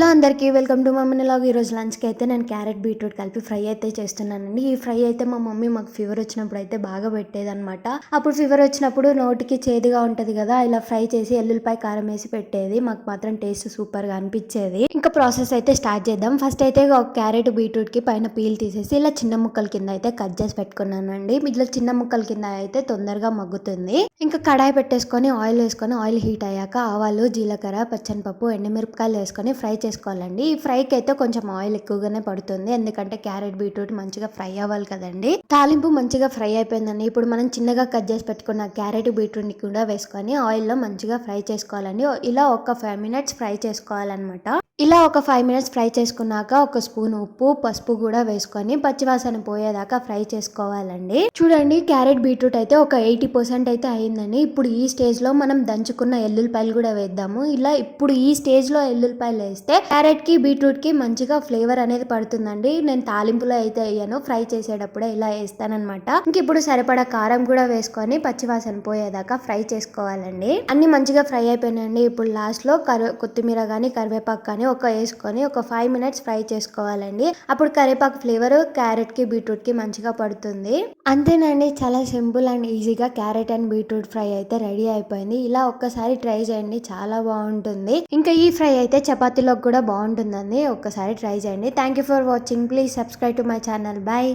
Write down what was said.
Hello అందరికీ welcome to mummy log ఈరోజు లంచ్కి అయితే నేను క్యారెట్ బీట్రూట్ కలిపి ఫ్రై అయితే చేస్తున్నానండి. ఈ ఫ్రై అయితే మా మమ్మీ మాకు ఫీవర్ వచ్చినప్పుడు అయితే బాగా పెట్టేదనమాట అప్పుడు ఫీవర్ వచ్చినప్పుడు నోటికి చేదుగా ఉంటుంది కదా ఇలా ఫ్రై చేసి ఎల్లుల్లిపాయ కారం వేసి పెట్టేది. మాకు మాత్రం టేస్ట్ సూపర్గా అనిపించేది. ఇంకా ప్రాసెస్ అయితే స్టార్ట్ చేద్దాం. ఫస్ట్ అయితే ఒక క్యారెట్ బీట్రూట్కి పైన పీల్ తీసేసి ఇలా చిన్న ముక్కల కింద అయితే కట్ చేసి పెట్టుకున్నానండి. ఇట్లా చిన్న ముక్కల కింద అయితే తొందరగా మగ్గుతుంది. ఇంకా కడాయి పెట్టేసుకొని ఆయిల్ వేసుకొని ఆయిల్ హీట్ అయ్యాక ఆవాలు జీలకర్ర పచ్చనిపప్పు ఎండుమిరపకాయలు వేసుకొని ఫ్రై చేసుకోవాలండి. ఈ ఫ్రైకి అయితే కొంచెం ఆయిల్ ఎక్కువగానే పడుతుంది. ఎందుకంటే క్యారెట్ బీట్రూట్ మంచిగా ఫ్రై అవ్వాలి కదండి. తాలింపు మంచిగా ఫ్రై అయిపోయిందండి. ఇప్పుడు మనం చిన్నగా కట్ చేసి పెట్టుకున్న క్యారెట్ బీట్రూట్ని కూడా వేసుకొని ఆయిల్లో మంచిగా ఫ్రై చేసుకోవాలండి. ఇలా ఒక ఫైవ్ మినిట్స్ ఫ్రై చేసుకోవాలన్నమాట. ఇలా ఒక ఫైవ్ మినిట్స్ ఫ్రై చేసుకున్నాక ఒక స్పూన్ ఉప్పు పసుపు కూడా వేసుకొని పచ్చివాసన పోయేదాకా ఫ్రై చేసుకోవాలండి. చూడండి క్యారెట్ బీట్రూట్ అయితే ఒక ఎయిటీ పర్సెంట్ అయితే అయిందండి. ఇప్పుడు ఈ స్టేజ్లో మనం దంచుకున్న ఎల్లుల్లిపాయలు కూడా వేద్దాము. ఇలా ఇప్పుడు ఈ స్టేజ్లో ఎల్లుల్లిపాయలు వేస్తే క్యారెట్కి బీట్రూట్కి మంచిగా ఫ్లేవర్ అనేది పడుతుందండి. నేను తాలింపులో అయితే వేయను. ఫ్రై చేసేటప్పుడే ఇలా వేస్తానమాట ఇంక ఇప్పుడు సరిపడా కారం కూడా వేసుకొని పచ్చివాసన పోయేదాకా ఫ్రై చేసుకోవాలండి. అన్ని మంచిగా ఫ్రై అయిపోయినాయండి. ఇప్పుడు లాస్ట్లో కొత్తిమీర కానీ కరివేపాకు కానీ ఒక వేసుకొని ఒక ఫైవ్ మినిట్స్ ఫ్రై చేసుకోవాలండి. అప్పుడు కరివేపాకు ఫ్లేవర్ క్యారెట్కి బీట్రూట్కి మంచిగా పడుతుంది. అంతేనండి. చాలా సింపుల్ అండ్ ఈజీగా క్యారెట్ అండ్ బీట్రూట్ ఫ్రై అయితే రెడీ అయిపోయింది. ఇలా ఒక్కసారి ట్రై చేయండి. చాలా బాగుంటుంది. ఇంకా ఈ ఫ్రై అయితే చపాతీలోకి కూడా బాగుంటుందండి. ఒక్కసారి ట్రై చేయండి. Thank you for watching please subscribe to my channel bye